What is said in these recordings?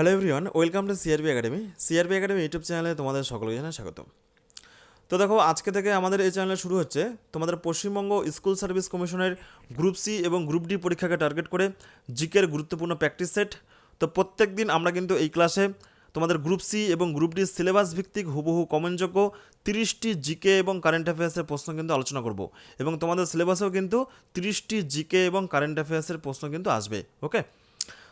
Hello everyone welcome to CRB academy CRB academy YouTube চ্যানেলে তোমাদের সকলকে জানাই স্বাগত তো দেখো, আজকে থেকে আমাদের এই চ্যানেলে শুরু হচ্ছে তোমাদের পশ্চিমবঙ্গ স্কুল সার্ভিস কমিশনের গ্রুপ সি এবং গ্রুপ ডি পরীক্ষাকে টার্গেট করে জিকের গুরুত্বপূর্ণ প্র্যাকটিস সেট তো প্রত্যেক দিন আমরা কিন্তু এই ক্লাসে তোমাদের গ্রুপ সি এবং গ্রুপ ডি সিলেবাস ভিত্তিক হুবহু কমেন্টযোগ্য তিরিশটি জিকে এবং কারেন্ট অ্যাফেয়ার্সের প্রশ্ন কিন্তু আলোচনা করব। এবং তোমাদের সিলেবাসেও কিন্তু তিরিশটি জিকে এবং কারেন্ট অ্যাফেয়ার্সের প্রশ্ন কিন্তু আসবে ওকে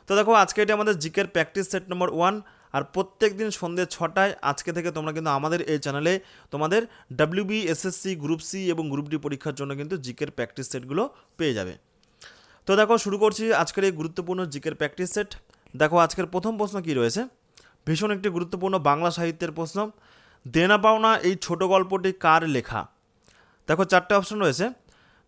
তো দেখো, আজকে এটা আমাদের জিকের প্র্যাকটিস সেট নম্বর ওয়ান, আর প্রত্যেক দিন সন্ধ্যে ছটায় আজকে থেকে তোমরা কিন্তু আমাদের এই চ্যানেলে তোমাদের ডাব্লিউবি এসএসসি গ্রুপ সি এবং গ্রুপ ডি পরীক্ষার জন্য কিন্তু জিকের প্র্যাকটিস সেটগুলো পেয়ে যাবে। তো দেখো, শুরু করছি আজকের এই গুরুত্বপূর্ণ জিকের প্র্যাকটিস সেট। দেখো, আজকের প্রথম প্রশ্ন কি রয়েছে? ভীষণ একটি গুরুত্বপূর্ণ বাংলা সাহিত্যের প্রশ্ন। দেনা পাওনা এই ছোট গল্পটি কার লেখা? দেখো, চারটে অপশন রয়েছে।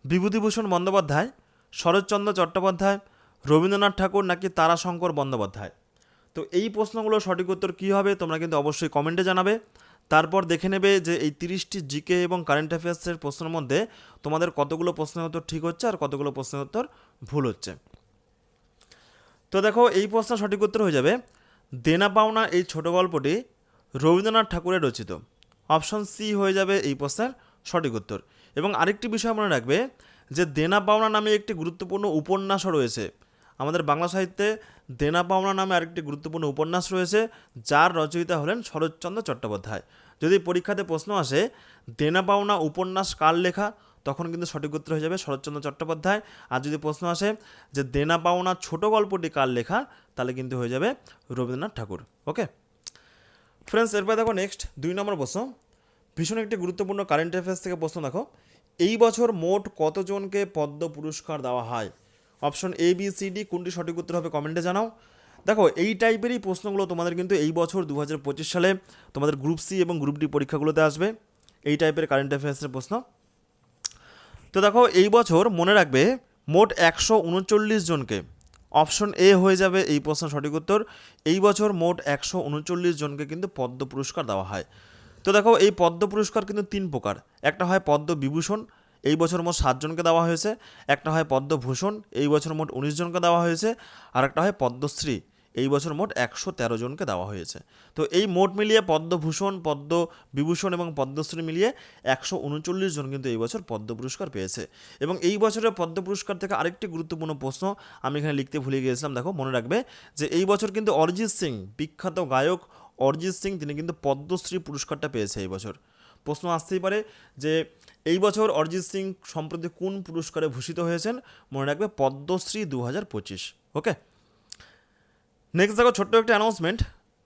বিভূতিভূষণ বন্দ্যোপাধ্যায়, শরৎচন্দ্র চট্টোপাধ্যায় রবীন্দ্রনাথ ঠাকুর নাকি তারাশঙ্কর বন্দ্যোপাধ্যায়? তো এই প্রশ্নগুলোর সঠিক উত্তর কী হবে তোমরা কিন্তু অবশ্যই কমেন্টে জানাবে। তারপর দেখে নেবে যে এই তিরিশটি জিকে এবং কারেন্ট অ্যাফেয়ার্সের প্রশ্নের মধ্যে তোমাদের কতগুলো প্রশ্নের উত্তর ঠিক হচ্ছে আর কতগুলো প্রশ্নের উত্তর ভুল হচ্ছে। তো দেখো, এই প্রশ্ন সঠিক উত্তর হয়ে যাবে। দেনা পাওনা এই ছোট গল্পটি রবীন্দ্রনাথ ঠাকুরের রচিত। অপশন সি হয়ে যাবে এই প্রশ্নের সঠিক উত্তর। এবং আরেকটি বিষয় মনে রাখবে যে দেনা পাওনা নামে একটি গুরুত্বপূর্ণ উপন্যাসও রয়েছে। আমাদের বাংলা সাহিত্যে দেনা পাওনা নামে আরেকটি গুরুত্বপূর্ণ উপন্যাস রয়েছে, যার রচয়িতা হলেন শরৎচন্দ্র চট্টোপাধ্যায়। যদি পরীক্ষাতে প্রশ্ন আসে, দেনা পাওনা উপন্যাস কার লেখা? তখন কিন্তু সঠিক উত্তর হয়ে যাবে শরৎচন্দ্র চট্টোপাধ্যায়। আর যদি প্রশ্ন আসে যে দেনা পাওনা ছোট গল্পটি কার লেখা? তাহলে কিন্তু হয়ে যাবে রবীন্দ্রনাথ ঠাকুর। ওকে? ফ্রেন্ডস এরপরে দেখো নেক্সট দুই নম্বর প্রশ্ন। ভীষণ একটি গুরুত্বপূর্ণ কারেন্ট অ্যাফেয়ার্স থেকে প্রশ্ন দেখো। এই বছর মোট কতজনকে পদ্ম পুরস্কার দেওয়া হয়? Option A B C D কোনটি সঠিক উত্তর হবে কমেন্টে জানাও। দেখো, এই টাইপেরই প্রশ্নগুলো তোমাদের কিন্তু এই বছর দু হাজার পঁচিশ সালে তোমাদের গ্রুপ সি এবং গ্রুপ ডি পরীক্ষাগুলোতে আসবে। এই টাইপের কারেন্ট অ্যাফেয়ার্সের প্রশ্ন। তো দেখো, এই বছর মনে রাখবে মোট একশো উনচল্লিশ জনকে। অপশন এ হয়ে যাবে এই প্রশ্ন সঠিক উত্তর। এই বছর মোট একশো উনচল্লিশ জনকে কিন্তু পদ্ম পুরস্কার দেওয়া হয়। তো দেখো, এই পদ্ম পুরস্কার কিন্তু তিন প্রকার। একটা হয় পদ্ম বিভূষণ এই বছর মোট সাতজনকে দেওয়া হয়েছে। একটা হয় পদ্মভূষণ, এই বছর মোট উনিশ জনকে দেওয়া হয়েছে। আর একটা হয় পদ্মশ্রী, এই বছর মোট একশো তেরো জনকে দেওয়া হয়েছে। তো এই মোট মিলিয়ে পদ্মভূষণ পদ্ম বিভূষণ এবং পদ্মশ্রী মিলিয়ে একশো উনচল্লিশ জন কিন্তু এই বছর পদ্ম পুরস্কার পেয়েছে। এবং এই বছরের পদ্ম পুরস্কার থেকে আরেকটি গুরুত্বপূর্ণ প্রশ্ন আমি এখানে লিখতে ভুলে গিয়েছিলাম, দেখো, মনে রাখবে যে এই বছর কিন্তু অরিজিৎ সিং, বিখ্যাত গায়ক অরিজিৎ সিং, তিনি কিন্তু পদ্মশ্রী পুরস্কারটা পেয়েছে এই বছর। প্রশ্ন আসতেই পারে যে এই বছর অরিজিৎ সিং সম্প্রতি কোন পুরস্কারে ভূষিত হয়েছেন মনে রাখবে পদ্মশ্রী দু হাজার পঁচিশ। ওকে? নেক্সট দেখো, ছোট্ট একটা অ্যানাউন্সমেন্ট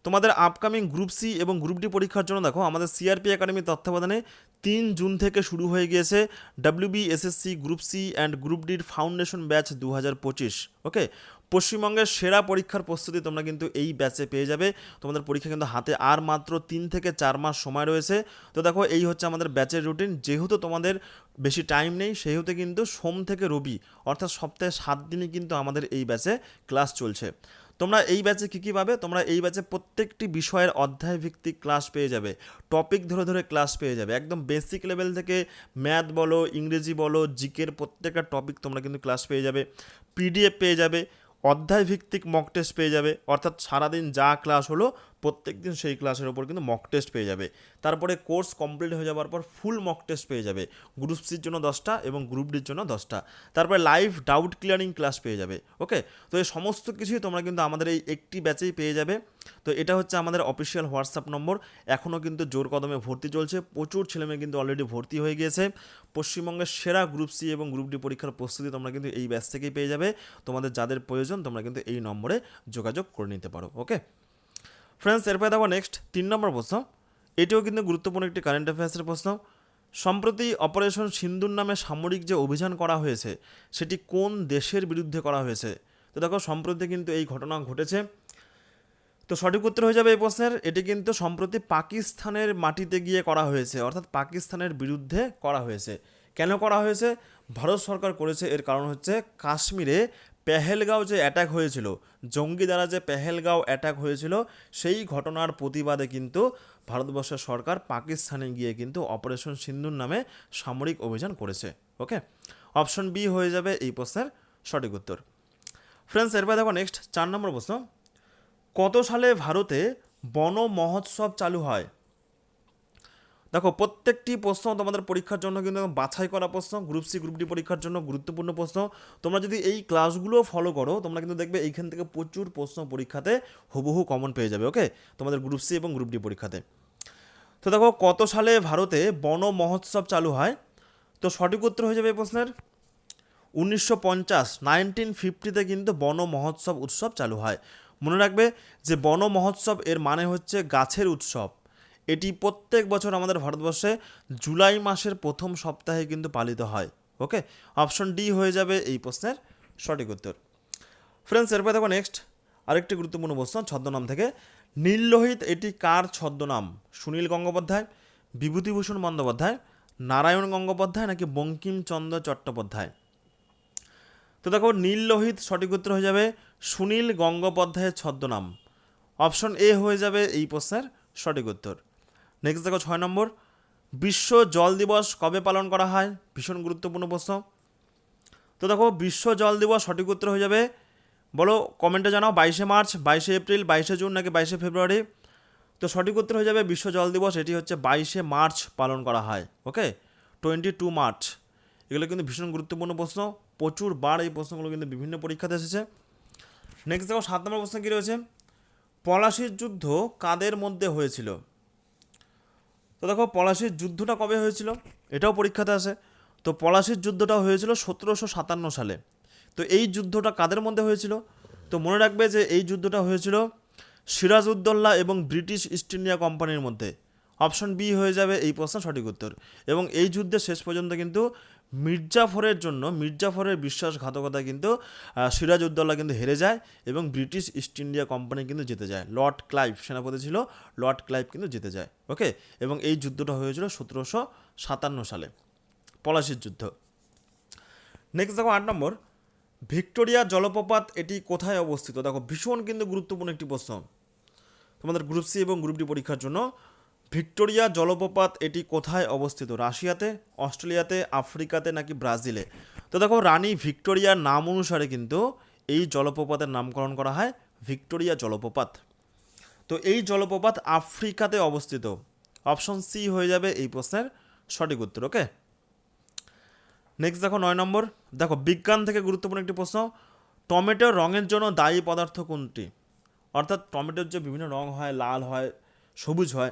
তোমাদের আপকামিং গ্রুপ সি এবং গ্রুপ ডি পরীক্ষার জন্য দেখো, আমাদের সিআরপি একাডেমির তত্ত্বাবধানে তিন জুন থেকে শুরু হয়ে গিয়েছে WB SSC group C and group ডির ফাউন্ডেশন ব্যাচ দু হাজার পঁচিশ। ওকে? পশ্চিমবঙ্গের সেরা পরীক্ষার প্রস্তুতি তোমরা কিন্তু এই ব্যাচে পেয়ে যাবে। তোমাদের পরীক্ষা কিন্তু হাতে আর মাত্র তিন থেকে চার মাস সময় রয়েছে। তো দেখো, এই হচ্ছে আমাদের ব্যাচের রুটিন যেহেতু তোমাদের বেশি টাইম নেই, সেহেতু কিন্তু সোম থেকে রবি, অর্থাৎ সপ্তাহে সাত দিনই কিন্তু আমাদের এই ব্যাচে ক্লাস চলছে। তোমরা এই ব্যাচে কী কী পাবে? তোমরা এই ব্যাচে প্রত্যেকটি বিষয়ের অধ্যায় ভিত্তিক ক্লাস পেয়ে যাবে। টপিক ধরে ধরে ক্লাস পেয়ে যাবে। একদম বেসিক লেভেল থেকে ম্যাথ বলো, ইংরেজি বলো জিকের প্রত্যেকটা টপিক তোমরা কিন্তু ক্লাস পেয়ে যাবে। পিডিএফ পেয়ে যাবে। অধ্যায় ভিত্তিক মক টেস্ট পেয়ে যাবে। অর্থাৎ সারাদিন যা ক্লাস হলো প্রত্যেক দিন সেই ক্লাসের ওপর কিন্তু মক টেস্ট পেয়ে যাবে। তারপরে কোর্স কমপ্লিট হয়ে যাওয়ার পর ফুল মক টেস্ট পেয়ে যাবে। গ্রুপ সির জন্য দশটা এবং গ্রুপ ডির জন্য দশটা। তারপরে লাইভ ডাউট ক্লিয়ারিং ক্লাস পেয়ে যাবে ওকে তো এই সমস্ত কিছুই তোমরা কিন্তু আমাদের এই একটি ব্যাচেই পেয়ে যাবে। তো এটা হচ্ছে আমাদের অফিসিয়াল হোয়াটসঅ্যাপ নম্বর। এখনও কিন্তু জোর কদমে ভর্তি চলছে। প্রচুর ছেলেমেয়ে কিন্তু অলরেডি ভর্তি হয়ে গিয়েছে। পশ্চিমবঙ্গের সেরা গ্রুপ সি এবং গ্রুপ ডি পরীক্ষার প্রস্তুতি তোমরা কিন্তু এই ব্যাচ থেকেই পেয়ে যাবে। তোমাদের যাদের প্রয়োজন তোমরা কিন্তু এই নম্বরে যোগাযোগ করে নিতে পারো ওকে ফ্রেন্ডস, এরপরে দেখো নেক্সট তিন নম্বর প্রশ্ন। এটিও কিন্তু গুরুত্বপূর্ণ একটি কারেন্ট অ্যাফেয়ার্সের প্রশ্ন। সম্প্রতি অপারেশন সিন্দুর নামে সামরিক যে অভিযান করা হয়েছে, সেটি কোন দেশের বিরুদ্ধে করা হয়েছে? তো দেখো, সম্প্রতি কিন্তু এই ঘটনা ঘটেছে। তো সঠিক উত্তর হয়ে যাবে এই প্রশ্নের। এটি কিন্তু সম্প্রতি পাকিস্তানের মাটিতে গিয়ে করা হয়েছে, অর্থাৎ পাকিস্তানের বিরুদ্ধে করা হয়েছে। কেন করা হয়েছে? ভারত সরকার করেছে, এর কারণ হচ্ছে কাশ্মীরে পেহেলগাঁও যে অ্যাটাক হয়েছিল, জঙ্গি দ্বারা যে পেহেলগাঁও অ্যাটাক হয়েছিল, সেই ঘটনার প্রতিবাদে কিন্তু ভারতবর্ষের সরকার পাকিস্তানে গিয়ে কিন্তু অপারেশন সিন্ধুর নামে সামরিক অভিযান করেছে ওকে অপশন বি হয়ে যাবে এই প্রশ্নের সঠিক উত্তর। ফ্রেন্ডস এরপর দেখো নেক্সট চার নম্বর প্রশ্ন। কত সালে ভারতে বন মহোৎসব চালু হয়? দেখো, প্রত্যেকটি প্রশ্ন তোমাদের পরীক্ষার জন্য কিন্তু বাছাই করা প্রশ্ন গ্রুপ সি গ্রুপ ডি পরীক্ষার জন্য গুরুত্বপূর্ণ প্রশ্ন। তোমরা যদি এই ক্লাসগুলো ফলো করো, তোমরা কিন্তু দেখবে এইখান থেকে প্রচুর প্রশ্ন পরীক্ষাতে হুবহু কমন পেয়ে যাবে ওকে তোমাদের গ্রুপ সি এবং গ্রুপ ডি পরীক্ষাতে। তো দেখো, কত সালে ভারতে বন মহোৎসব চালু হয়? তো সঠিক উত্তর হয়ে যাবে এই প্রশ্নের। উনিশশো পঞ্চাশ নাইনটিন ফিফটিতে কিন্তু বন মহোৎসব উৎসব চালু হয়। মনে রাখবে যে বন মহোৎসব এর মানে হচ্ছে গাছের উৎসব। এটি প্রত্যেক বছর আমাদের ভারতবর্ষে জুলাই মাসের প্রথম সপ্তাহে কিন্তু পালিত হয়। ওকে অপশন ডি হয়ে যাবে এই প্রশ্নের সঠিক উত্তর। ফ্রেন্ডস এরপর দেখো নেক্সট আরেকটি গুরুত্বপূর্ণ প্রশ্ন, ছদ্মনাম থেকে। নীললোহিত এটি কার ছদ্মনাম? সুনীল গঙ্গোপাধ্যায়, বিভূতিভূষণ বন্দ্যোপাধ্যায়, নারায়ণ গঙ্গোপাধ্যায় নাকি বঙ্কিমচন্দ্র চট্টোপাধ্যায়? তো দেখো নীল লোহিত সঠিক উত্তর হয়ে যাবে সুনীল গঙ্গোপাধ্যায়ের ছদ্মনাম। অপশন এ হয়ে যাবে এই প্রশ্নের সঠিক উত্তর। নেক্সট দেখো ছয় নম্বর। বিশ্ব জল দিবস কবে পালন করা হয়? ভীষণ গুরুত্বপূর্ণ প্রশ্ন। তো দেখো, বিশ্ব জল দিবস সঠিক উত্তর হয়ে যাবে। বলো কমেন্টে জানাও, বাইশে মার্চ, বাইশে এপ্রিল, বাইশে জুন নাকি বাইশে ফেব্রুয়ারি? তো সঠিক উত্তর হয়ে যাবে, বিশ্ব জল দিবস, এটি হচ্ছে বাইশে মার্চ পালন করা হয় ওকে টোয়েন্টি টু মার্চ। এগুলো কিন্তু ভীষণ গুরুত্বপূর্ণ প্রশ্ন। প্রচুর বার এই প্রশ্নগুলো কিন্তু বিভিন্ন পরীক্ষাতে এসেছে। নেক্সট দেখো, সাত নম্বর প্রশ্ন কী রয়েছে? পলাশির যুদ্ধ কাদের মধ্যে হয়েছিল? তো দেখো পলাশির যুদ্ধটা কবে হয়েছিল? এটাও পরীক্ষাতে আসে। তো পলাশির যুদ্ধটা হয়েছিল সতেরোশো সাতান্ন সালে। তো এই যুদ্ধটা কাদের মধ্যে হয়েছিল? তো মনে রাখবে যে এই যুদ্ধটা হয়েছিল সিরাজউদ্দৌলা এবং ব্রিটিশ ইস্ট ইন্ডিয়া কোম্পানির মধ্যে। অপশন বি হয়ে যাবে এই প্রশ্ন সঠিক উত্তর। এবং এই যুদ্ধে শেষ পর্যন্ত কিন্তু মির্জাফরের জন্য, মির্জাফরের বিশ্বাসঘাতকতা কিন্তু সিরাজউদ্দৌলা কিন্তু হেরে যায় এবং ব্রিটিশ ইস্ট ইন্ডিয়া কোম্পানি কিন্তু জিতে যায়। লর্ড ক্লাইভ সেনাপতি ছিল, লর্ড ক্লাইভ কিন্তু জিতে যায় ওকে এবং এই যুদ্ধটা হয়েছিল সতেরোশো সাতান্ন সালে, পলাশির যুদ্ধ। নেক্সট দেখো আট নম্বর, ভিক্টোরিয়া জলপ্রপাত এটি কোথায় অবস্থিত? দেখো, ভীষণ কিন্তু গুরুত্বপূর্ণ একটি প্রশ্ন। তোমাদের গ্রুপ সি এবং গ্রুপ ডি পরীক্ষার জন্য ভিক্টোরিয়া জলপ্রপাত এটি কোথায় অবস্থিত? রাশিয়াতে, অস্ট্রেলিয়াতে, আফ্রিকাতে নাকি ব্রাজিলে? তো দেখো, রানী ভিক্টোরিয়ার নাম অনুসারে কিন্তু এই জলপ্রপাতের নামকরণ করা হয় ভিক্টোরিয়া জলপ্রপাত। তো এই জলপ্রপাত আফ্রিকাতে অবস্থিত? অপশন সি হয়ে যাবে এই প্রশ্নের সঠিক উত্তর, ওকে? নেক্সট দেখো, নয় নম্বর। দেখো, বিজ্ঞান থেকে গুরুত্বপূর্ণ একটি প্রশ্ন। টমেটোর রঙের জন্য দায়ী পদার্থ কোনটি? অর্থাৎ টমেটোর যে বিভিন্ন রঙ হয়, লাল হয়, সবুজ হয়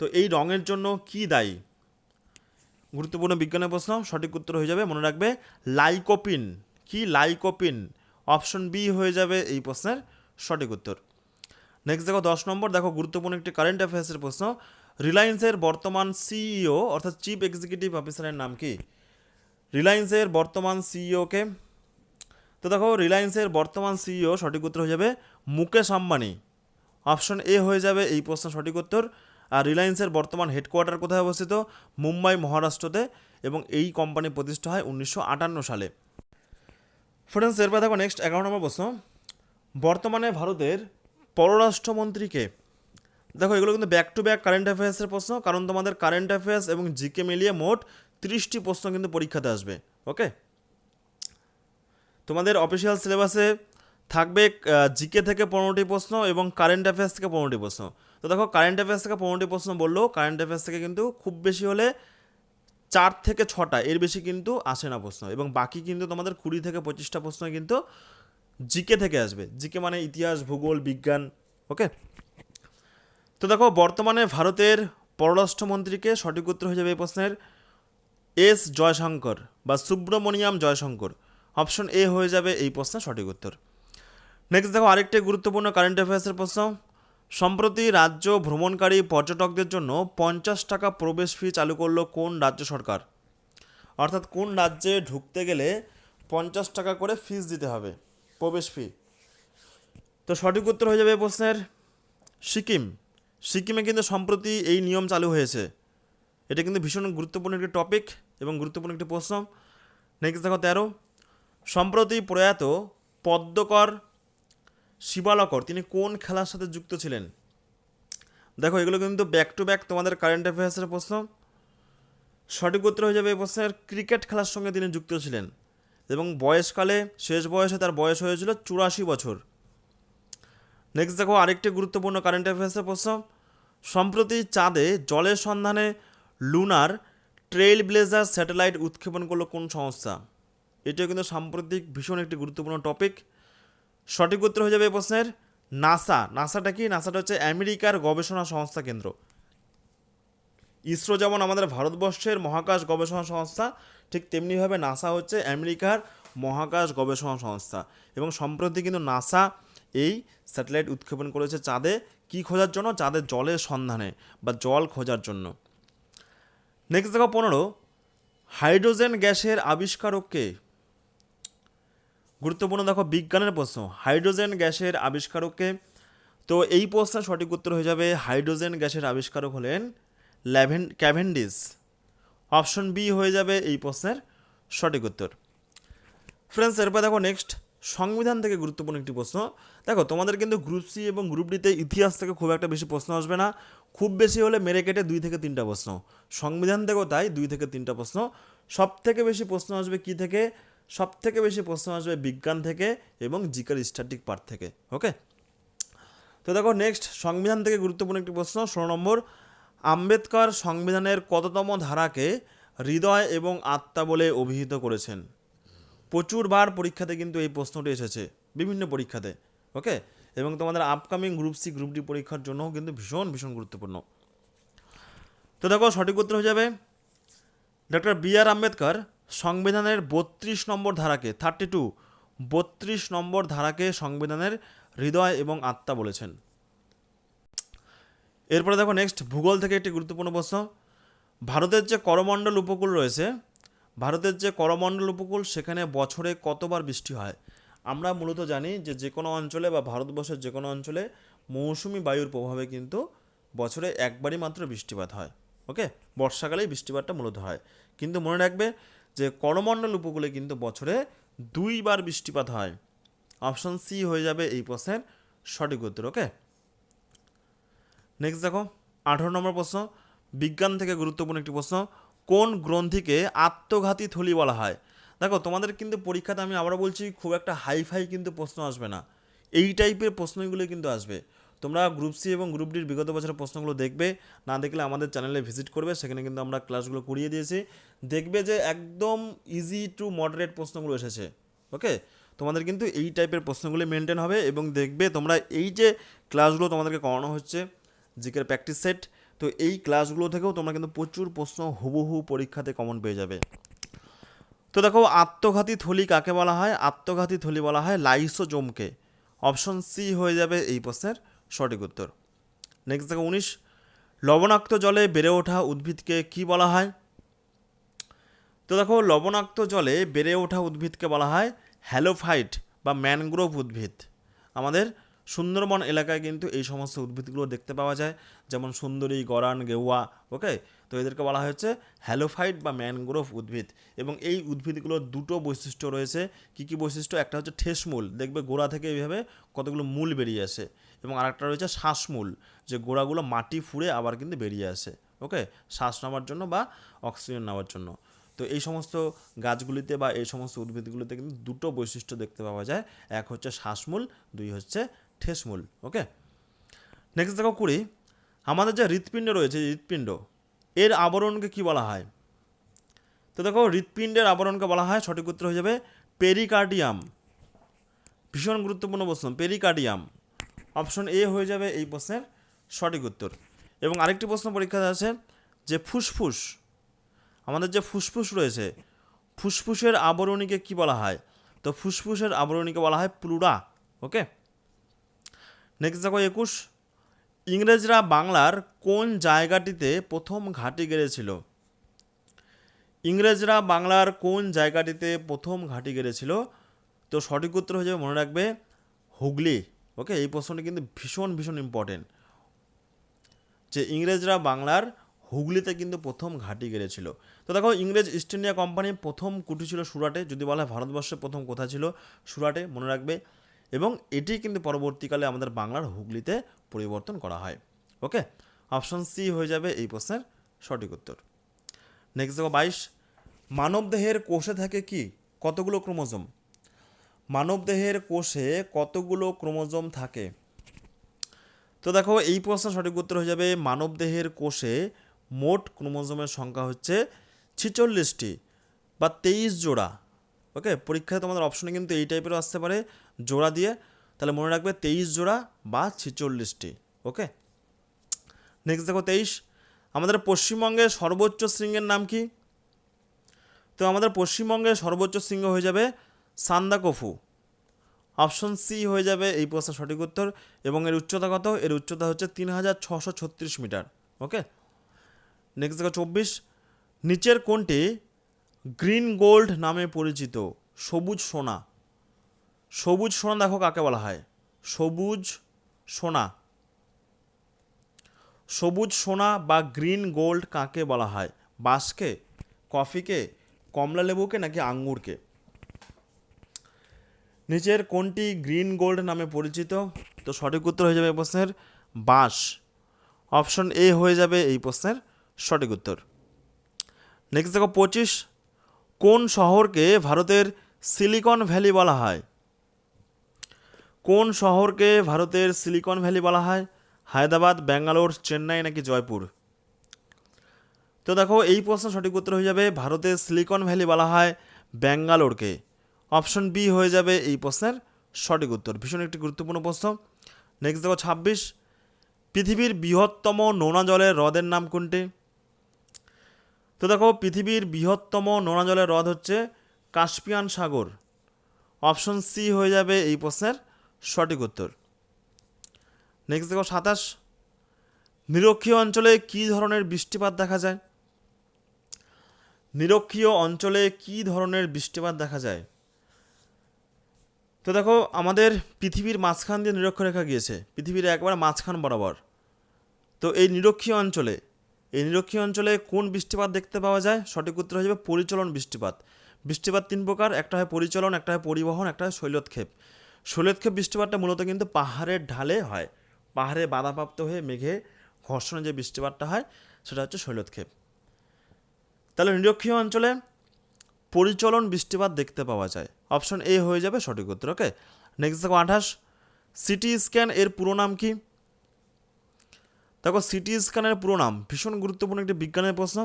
তো এই রঙের জন্য কি দায়ী? গুরুত্বপূর্ণ বিজ্ঞানের প্রশ্ন, সঠিক উত্তর হয়ে যাবে, মনে রাখবে, লাইকোপিন। কি লাইকোপিন? অপশন বি হয়ে যাবে এই প্রশ্নের সঠিক উত্তর। নেক্সট দেখো, দশ নম্বর, দেখো গুরুত্বপূর্ণ একটি কারেন্ট অ্যাফেয়ার্সের প্রশ্ন। রিলায়েন্সের বর্তমান সিইও অর্থাৎ চিফ এক্সিকিউটিভ অফিসারের নাম কি? রিলায়েন্সের বর্তমান সিইওকে তো দেখো রিলায়েন্সের বর্তমান সিইও সঠিক উত্তর হয়ে যাবে মুকেশ আম্বানি। অপশন এ হয়ে যাবে এই প্রশ্ন সঠিক উত্তর। আর রিলায়েন্সের বর্তমান হেডকোয়ার্টার কোথায় অবস্থিত? মুম্বাই, মহারাষ্ট্রতে এবং এই কোম্পানি প্রতিষ্ঠা হয় উনিশশো আটান্ন সালে। ফ্রেন্ডস এরপর দেখো নেক্সট এগারো নম্বর প্রশ্ন। বর্তমানে ভারতের পররাষ্ট্রমন্ত্রীকে, দেখো এগুলো কিন্তু ব্যাক টু ব্যাক কারেন্ট অ্যাফেয়ার্সের প্রশ্ন, কারণ তোমাদের কারেন্ট অ্যাফেয়ার্স এবং জিকে মিলিয়ে মোট তিরিশটি প্রশ্ন কিন্তু পরীক্ষাতে আসবে ওকে তোমাদের অফিসিয়াল সিলেবাসে থাকবে জিকে থেকে পনেরোটি প্রশ্ন এবং কারেন্ট অ্যাফেয়ার্স থেকে পনেরোটি প্রশ্ন। তো দেখো, কারেন্ট অ্যাফেয়ার্স থেকে পনেরোটি প্রশ্ন বললেও কারেন্ট অ্যাফেয়ার্স থেকে কিন্তু খুব বেশি হলে চার থেকে ছটা, এর বেশি কিন্তু আসে না প্রশ্ন। এবং বাকি কিন্তু তোমাদের কুড়ি থেকে পঁচিশটা প্রশ্ন কিন্তু জিকে থেকে আসবে। জিকে মানে ইতিহাস, ভূগোল, বিজ্ঞান, ওকে? তো দেখো, বর্তমানে ভারতের পররাষ্ট্রমন্ত্রীকে সঠিক উত্তর হয়ে যাবে এই প্রশ্নের এস জয়শঙ্কর বা সুব্রমণিয়াম জয়শঙ্কর। অপশন এ হয়ে যাবে এই প্রশ্নের সঠিক উত্তর। নেক্সট দেখো আরেকটি গুরুত্বপূর্ণ কারেন্ট অ্যাফেয়ার্সের প্রশ্ন। সম্প্রতি রাজ্য ভ্রমণকারী পর্যটকদের জন্য পঞ্চাশ টাকা প্রবেশ ফি চালু করল কোন রাজ্য সরকার? অর্থাৎ কোন রাজ্যে ঢুকতে গেলে পঞ্চাশ টাকা করে ফিস দিতে হবে, প্রবেশ ফি তো সঠিক উত্তর হয়ে যাবে প্রশ্নের। সিকিম। সিকিমে কিন্তু সম্প্রতি এই নিয়ম চালু হয়েছে। এটা কিন্তু ভীষণ গুরুত্বপূর্ণ একটি টপিক এবং গুরুত্বপূর্ণ একটি প্রশ্ন। নেক্সট দেখো তেরো। সম্প্রতি প্রয়াত পদ্মকর শিবালকর, তিনি কোন খেলার সাথে যুক্ত ছিলেন? দেখো, এগুলো কিন্তু ব্যাক টু ব্যাক তোমাদের কারেন্ট অ্যাফেয়ার্সের প্রশ্ন। সঠিক উত্তর হয়ে যাবে এই প্রশ্নের ক্রিকেট খেলার সঙ্গে তিনি যুক্ত ছিলেন। এবং বয়সকালে, শেষ বয়সে তার বয়স হয়েছিল চুরাশি বছর। নেক্সট দেখো, আরেকটি গুরুত্বপূর্ণ কারেন্ট অ্যাফেয়ার্সের প্রশ্ন। সম্প্রতি চাঁদে জলের সন্ধানে লুনার ট্রেইল ব্লেজার স্যাটেলাইট উৎক্ষেপণ করল কোন সংস্থা? এটিও কিন্তু সাম্প্রতিক ভীষণ একটি গুরুত্বপূর্ণ টপিক সঠিক উত্তর হয়ে যাবে প্রশ্নের নাসা। নাসাটা কি? নাসাটা হচ্ছে আমেরিকার গবেষণা সংস্থা কেন্দ্র। ইসরো যেমন আমাদের ভারতবর্ষের মহাকাশ গবেষণা সংস্থা, ঠিক তেমনিভাবে নাসা হচ্ছে আমেরিকার মহাকাশ গবেষণা সংস্থা। এবং সম্প্রতি কিন্তু নাসা এই স্যাটেলাইট উৎক্ষেপণ করেছে চাঁদে। কি খোঁজার জন্য? চাঁদে জলের সন্ধানে বা জল খোঁজার জন্য। নেক্সট দেখো পনেরো। হাইড্রোজেন গ্যাসের আবিষ্কারককে গুরুত্বপূর্ণ দেখো, বিজ্ঞানের প্রশ্ন। হাইড্রোজেন গ্যাসের আবিষ্কারককে, তো এই প্রশ্নের সঠিক উত্তর হয়ে যাবে, হাইড্রোজেন গ্যাসের আবিষ্কারক হলেন ল্যাভেন, ক্যাভেন্ডিস। অপশন বি হয়ে যাবে এই প্রশ্নের সঠিক উত্তর। ফ্রেন্ডস এরপর দেখো নেক্সট সংবিধান থেকে গুরুত্বপূর্ণ একটি প্রশ্ন। দেখো, তোমাদের কিন্তু গ্রুপ সি এবং গ্রুপ ডিতে ইতিহাস থেকে খুব একটা বেশি প্রশ্ন আসবে না। খুব বেশি হলে মেরে কেটে দুই থেকে তিনটা প্রশ্ন। সংবিধান থেকেও তাই দুই থেকে তিনটা প্রশ্ন। সব থেকে বেশি প্রশ্ন আসবে কি থেকে? সব থেকে বেশি প্রশ্ন আসবে বিজ্ঞান থেকে এবং জিকার স্ট্যাটিক পার্ট থেকে ওকে তো দেখো নেক্সট সংবিধান থেকে গুরুত্বপূর্ণ একটি প্রশ্ন, ষোলো নম্বর, আম্বেদকর সংবিধানের কততম ধারাকে হৃদয় এবং আত্মা বলে অভিহিত করেছেন? প্রচুরবার পরীক্ষাতে কিন্তু এই প্রশ্নটি এসেছে, বিভিন্ন পরীক্ষাতে ওকে এবং তোমাদের upcoming group C group D পরীক্ষার জন্যও কিন্তু ভীষণ ভীষণ গুরুত্বপূর্ণ। তো দেখো সঠিক উত্তর হয়ে যাবে ডক্টর বি আর আম্বেদকর সংবিধানের বত্রিশ নম্বর ধারাকে থার্টি টু বত্রিশ নম্বর ধারাকে সংবিধানের হৃদয় এবং আত্মা বলেছেন। এরপরে দেখো নেক্সট ভূগোল থেকে একটি গুরুত্বপূর্ণ প্রশ্ন। ভারতের যে করমণ্ডল উপকূল রয়েছে, ভারতের যে করমণ্ডল উপকূল, সেখানে বছরে কতবার বৃষ্টি হয়? আমরা মূলত জানি যে যে কোনো অঞ্চলে বা ভারতবর্ষের যে কোনো অঞ্চলে মৌসুমি বায়ুর প্রভাবে কিন্তু বছরে একবারই মাত্র বৃষ্টিপাত হয়। ওকে বর্ষাকালেই বৃষ্টিপাতটা মূলত হয়। কিন্তু মনে রাখবে যে করমণ্ডল উপকূলে কিন্তু বছরে দুইবার বৃষ্টিপাত হয়। অপশন সি হয়ে যাবে এই প্রশ্নের সঠিক উত্তর ওকে নেক্সট দেখো, আঠারো নম্বর প্রশ্ন, বিজ্ঞান থেকে গুরুত্বপূর্ণ একটি প্রশ্ন, কোন গ্রন্থিকে আত্মঘাতী থলি বলা হয়? দেখো, তোমাদের কিন্তু পরীক্ষাতে আমি আবারও বলছি, খুব একটা হাইফাই কিন্তু প্রশ্ন আসবে না। এই টাইপের প্রশ্নগুলো কিন্তু আসবে। তোমরা গ্রুপ সি এবং গ্রুপ ডির বিগত বছরের প্রশ্নগুলো দেখবে। না দেখলে আমাদের চ্যানেলে ভিজিট করবে, সেখানে কিন্তু আমরা ক্লাসগুলো করিয়ে দিয়েছি। দেখবে যে একদম ইজি টু মডারেট প্রশ্নগুলো এসেছে ওকে তোমাদের কিন্তু এই টাইপের প্রশ্নগুলি মেনটেন হবে এবং দেখবে তোমরা এই যে ক্লাসগুলো তোমাদেরকে করানো হচ্ছে, জিকের প্র্যাকটিস সেট তো এই ক্লাসগুলো থেকেও তোমরা কিন্তু প্রচুর প্রশ্ন হুবহু পরীক্ষাতে কমন পেয়ে যাবে। তো দেখো, আত্মঘাতী থলি কাকে বলা হয়? আত্মঘাতী থলি বলা হয় লাইসোজোমকে অপশন সি হয়ে যাবে এই প্রশ্নের। সঠিক উত্তর। নেক্সট দেখো, উনিশ। লবণাক্ত জলে বেড়ে ওঠা উদ্ভিদকে কি বলা হয়? তো দেখো, লবণাক্ত জলে বেড়ে ওঠা উদ্ভিদকে বলা হয় হ্যালোফাইট বা ম্যানগ্রোভ উদ্ভিদ। আমাদের সুন্দরবন এলাকায় কিন্তু এই সমস্ত উদ্ভিদগুলো দেখতে পাওয়া যায়, যেমন সুন্দরী, গরান গেওয়া ওকে? তো এদেরকে বলা হয়েছে হ্যালোফাইট বা ম্যানগ্রোভ উদ্ভিদ। এবং এই উদ্ভিদগুলোর দুটো বৈশিষ্ট্য রয়েছে। কী কী বৈশিষ্ট্য? একটা হচ্ছে ঠেসমূল। দেখবে গোড়া থেকে এইভাবে কতগুলো মূল বেরিয়ে আসে। এবং আরেকটা রয়েছে শ্বাসমূল, যে গোড়াগুলো মাটি ফুঁড়ে আবার কিন্তু বেরিয়ে আসে ওকে শ্বাস নেওয়ার জন্য বা অক্সিজেন নেওয়ার জন্য। তো এই সমস্ত গাছগুলিতে বা এই সমস্ত উদ্ভিদগুলিতে কিন্তু দুটো বৈশিষ্ট্য দেখতে পাওয়া যায়। এক হচ্ছে শ্বাসমূল, দুই হচ্ছে ঠেসমূল ওকে নেক্সট দেখো কুড়ি। আমাদের যে হৃৎপিণ্ড রয়েছে হৃৎপিণ্ড, এর আবরণকে কি বলা হয়? তো দেখো, হৃৎপিণ্ডের আবরণকে বলা হয়, সঠিক উত্তর হয়ে যাবে পেরিকার্ডিয়াম ভীষণ গুরুত্বপূর্ণ প্রশ্ন পেরিকার্ডিয়াম অপশন এ হয়ে যাবে এই প্রশ্নের সঠিক উত্তর। এবং আরেকটি প্রশ্ন পরীক্ষাতে আছে যে ফুসফুস, আমাদের যে ফুসফুস রয়েছে, ফুসফুসের আবরণীকে কি বলা হয়? তো ফুসফুসের আবরণীকে বলা হয় প্লুরা, ওকে? নেক্সট দেখো একুশ। ইংরেজরা বাংলার কোন জায়গাটিতে প্রথম ঘাঁটি গেড়েছিল? ইংরেজরা বাংলার কোন জায়গাটিতে প্রথম ঘাঁটি গেড়েছিল? তো সঠিক উত্তর হয়ে যাবে মনে রাখবে হুগলি। ওকে, এই প্রশ্নটি কিন্তু ভীষণ ভীষণ ইম্পর্টেন্ট যে ইংরেজরা বাংলার হুগলিতে কিন্তু প্রথম ঘাঁটি গেড়েছিল। তো দেখো, ইংরেজ ইস্ট ইন্ডিয়া কোম্পানি প্রথম কুটি ছিল সুরাটে। যদি বলা হয় ভারতবর্ষে প্রথম কোথা ছিল? সুরাটে, মনে রাখবে। এবং এটি কিন্তু পরবর্তীকালে আমাদের বাংলার হুগলিতে পরিবর্তন করা হয়। ওকে অপশন সি হয়ে যাবে এই প্রশ্নের সঠিক উত্তর। নেক্সট দেখো, বাইশ। মানবদেহের কোষে থাকে কি? কতগুলো ক্রোমোজোম? মানবদেহের কোষে কতগুলো ক্রোমোজোম থাকে? তো দেখো, এই প্রশ্নের সঠিক উত্তর হয়ে যাবে, মানবদেহের কোষে মোট ক্রোমোজোমের সংখ্যা হচ্ছে ছিচল্লিশটি বা তেইশ জোড়া। ওকে? পরীক্ষায় তোমাদের অপশনে কিন্তু এই টাইপেরও আসতে পারে, জোড়া দিয়ে। তাহলে মনে রাখবে তেইশ জোড়া বা ছিচল্লিশটি। ওকে? নেক্সট দেখো তেইশ। আমাদের পশ্চিমবঙ্গের সর্বোচ্চ শৃঙ্গের নাম কি? তো আমাদের পশ্চিমবঙ্গের সর্বোচ্চ শৃঙ্গ হয়ে যাবে সান্দাকফু অপশন সি হয়ে যাবে এই প্রশ্নের সঠিক উত্তর এবং এর উচ্চতা কত? এর উচ্চতা হচ্ছে তিন হাজার ছশো ছত্রিশ মিটার। ওকে? নেক্সট দেখো চব্বিশ। নিচের কোনটি? গ্রিন গোল্ড নামে পরিচিত। সবুজ সোনা। সবুজ সোনা দেখো কাকে বলা হয়? সবুজ সোনা। সবুজ সোনা বা গ্রিন গোল্ড কাকে বলা হয়? বাঁশকে? কফিকে? কমলা লেবুকে নাকি আঙ্গুরকে? নিচের কোনটি গ্রিন গোল্ড নামে পরিচিত? তো সঠিক উত্তর হয়ে যাবে এই প্রশ্নের বাঁশ। অপশন এ হয়ে যাবে এই প্রশ্নের সঠিক উত্তর। নেক্সট দেখো পঁচিশ। কোন শহরকে ভারতের সিলিকন ভ্যালি বলা হয়? কোন শহরকে ভারতের সিলিকন ভ্যালি বলা হয়? হায়দ্রাবাদ, ব্যাঙ্গালোর, চেন্নাই নাকি জয়পুর? তো দেখো এই প্রশ্ন সঠিক উত্তর হয়ে যাবে ভারতের সিলিকন ভ্যালি বলা হয় ব্যাঙ্গালোরকে। অপশন বি হয়ে যাবে এই প্রশ্নের সঠিক উত্তর। ভীষণ একটি গুরুত্বপূর্ণ প্রশ্ন। নেক্সট দেখো ছাব্বিশ। পৃথিবীর বৃহত্তম নোনা জলের হ্রদের নাম কোনটি? তো দেখো, পৃথিবীর বৃহত্তম নোনা জলের হ্রদ হচ্ছে কাস্পিয়ান সাগর। অপশন সি হয়ে যাবে এই প্রশ্নের সঠিক উত্তর। নেক্সট দেখো সাতাশ। নিরক্ষীয় অঞ্চলে কী ধরনের বৃষ্টিপাত দেখা যায়? নিরক্ষীয় অঞ্চলে কী ধরনের বৃষ্টিপাত দেখা যায়? তো দেখো, আমাদের পৃথিবীর মাঝখান দিয়ে নিরক্ষরেখা গিয়েছে। পৃথিবীর একবার মাঝখান বরাবর। তো এই নিরক্ষীয় অঞ্চলে, এই নিরক্ষীয় অঞ্চলে কোন বৃষ্টিপাত দেখতে পাওয়া যায়? সঠিক উত্তর হয়ে যাবে পরিচলন বৃষ্টিপাত। বৃষ্টিপাত তিন প্রকার, একটা হয় পরিচলন, একটা হয় পরিবহন, একটা হয় শৈলোৎক্ষেপ শৈলোৎক্ষেপ বৃষ্টিপাতটা মূলত কিন্তু পাহাড়ের ঢালে হয়। পাহাড়ে বাধাপ্রাপ্ত হয়ে মেঘে ঘর্ষণে যে বৃষ্টিপাতটা হয়, সেটা হচ্ছে শৈলোৎক্ষেপ তাহলে নিরক্ষীয় অঞ্চলে পরিচলন বৃষ্টিপাত দেখতে পাওয়া যায়। অপশন এ হয়ে যাবে সঠিক উত্তর, ওকে? নেক্সট দেখো আঠাশ। সিটি স্ক্যান এর পুরো নাম কি? দেখো সিটি স্ক্যানের পুরো নাম, ভীষণ গুরুত্বপূর্ণ একটি বিজ্ঞানের প্রশ্ন।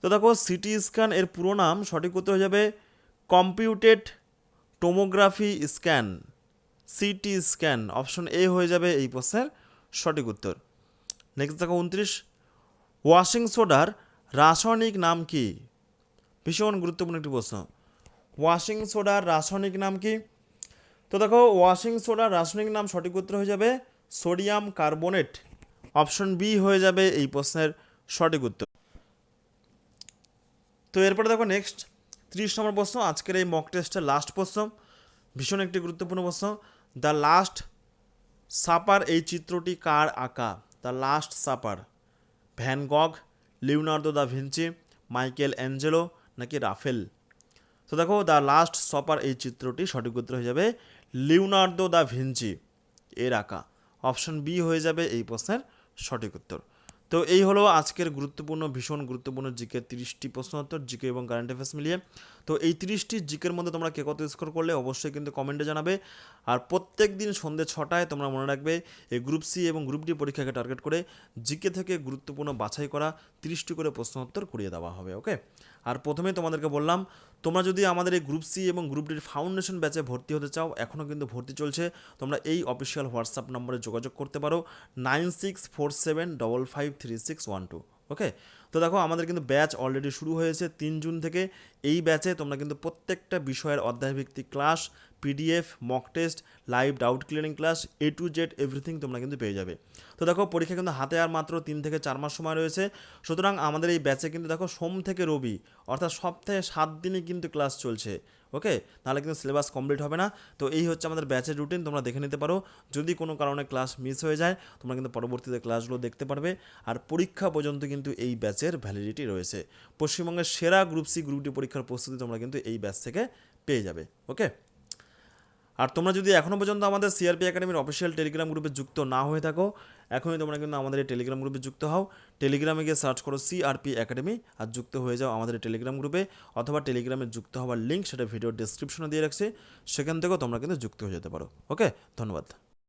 তো দেখো সিটি স্ক্যান এর পুরো নাম সঠিক উত্তর হয়ে যাবে computed tomography scan CT scan option A হয়ে যাবে এই প্রশ্নের সঠিক উত্তর। নেক্সট দেখো উনত্রিশ। ওয়াশিং সোডার রাসায়নিক নাম কি? ভীষণ গুরুত্বপূর্ণ একটি প্রশ্ন। ওয়াশিং সোডার রাসায়নিক নাম কি? তো দেখো, ওয়াশিং সোডার রাসায়নিক নাম সঠিক উত্তর হয়ে যাবে সোডিয়াম কার্বনেট। অপশন বি হয়ে যাবে এই প্রশ্নের সঠিক উত্তর। তো এরপরে দেখো নেক্সট, ত্রিশ নম্বর প্রশ্ন, আজকের এই মক টেস্টের লাস্ট প্রশ্ন। ভীষণ একটি গুরুত্বপূর্ণ প্রশ্ন। দ্য লাস্ট সাপার এই চিত্রটি কার আঁকা? The Last Supper Van Gogh, Leonardo da Vinci, Michelangelo নাকি রাফেল? তো দেখো দ্য লাস্ট সপার এই চিত্রটি সঠিক উত্তর হয়ে যাবে লিওনার্দো দ্য ভিঞ্চি, এর আঁকা। অপশন বি হয়ে যাবে এই প্রশ্নের সঠিক উত্তর। তো এই হলো আজকের গুরুত্বপূর্ণ, ভীষণ গুরুত্বপূর্ণ জিকে তিরিশটি প্রশ্ন উত্তর, জিকে এবং কারেন্ট অ্যাফেয়ার্স মিলিয়ে। তো এই তিরিশটি জিকের মধ্যে তোমরা কে কত স্কোর করলে অবশ্যই কিন্তু কমেন্টে জানাবে। আর প্রত্যেক দিন সন্ধ্যে ছটায় তোমরা মনে রাখবে এই গ্রুপ সি এবং গ্রুপ ডি পরীক্ষাকে টার্গেট করে জিকে থেকে গুরুত্বপূর্ণ বাছাই করা তিরিশটি করে প্রশ্ন উত্তর করিয়ে দেওয়া হবে ওকে আর প্রথমে তোমাদেরকে বললাম, তোমরা যদি আমাদের এই গ্রুপ সি এবং গ্রুপ ডির ফাউন্ডেশন ব্যাচে ভর্তি হতে চাও, এখনও কিন্তু ভর্তি চলছে, তোমরা এই অফিসিয়াল হোয়াটসঅ্যাপ নম্বরে যোগাযোগ করতে পারো nine six four seven double five three six one two okay তো দেখো, আমাদের কিন্তু ব্যাচ অলরেডি শুরু হয়েছে তিন জুন থেকে, এই ব্যাচে তোমরা কিন্তু প্রত্যেকটা বিষয়ের অধ্যায়ভিত্তিক class PDF mock test live doubt clearing class A to Z everything তোমরা কিন্তু পেয়ে যাবে। তো দেখো, পরীক্ষা কিন্তু হাতে আর মাত্র তিন থেকে চার মাস সময় রয়েছে। সুতরাং আমাদের এই ব্যাচে কিন্তু দেখো, সোম থেকে রবি, অর্থাৎ সপ্তাহে সাত দিনই কিন্তু ক্লাস চলছে ওকে নাহলে কিন্তু সিলেবাস কমপ্লিট হবে না। তো এই হচ্ছে আমাদের ব্যাচের রুটিন তোমরা দেখে নিতে পারো। যদি কোনো কারণে ক্লাস মিস হয়ে যায়, তোমরা কিন্তু পরবর্তীতে ক্লাসগুলো দেখতে পারবে। আর পরীক্ষা পর্যন্ত কিন্তু এই ব্যাচের ভ্যালিডিটি রয়েছে। পশ্চিমবঙ্গের সেরা গ্রুপ সি গ্রুপ ডি পরীক্ষার প্রস্তুতি তোমরা কিন্তু এই ব্যাচ থেকে পেয়ে যাবে ওকে আর তোমরা যদি এখনও পর্যন্ত আমাদের সিআরপি একাডেমির অফিসিয়াল টেলিগ্রাম গ্রুপে যুক্ত না হয়ে থাকো, এখনই তোমরা কিন্তু আমাদের এই টেলিগ্রাম গ্রুপে যুক্ত হও। টেলিগ্রামে গিয়ে সার্চ করো সিআরপি একাডেমি আর যুক্ত হয়ে যাও আমাদের টেলিগ্রাম গ্রুপে অথবা টেলিগ্রামে যুক্ত হওয়ার লিঙ্ক সেটা ভিডিও ডিসক্রিপশনে দিয়ে রাখছি। সেখান থেকেও তোমরা কিন্তু যুক্ত হয়ে যেতে পারো। ওকে ধন্যবাদ।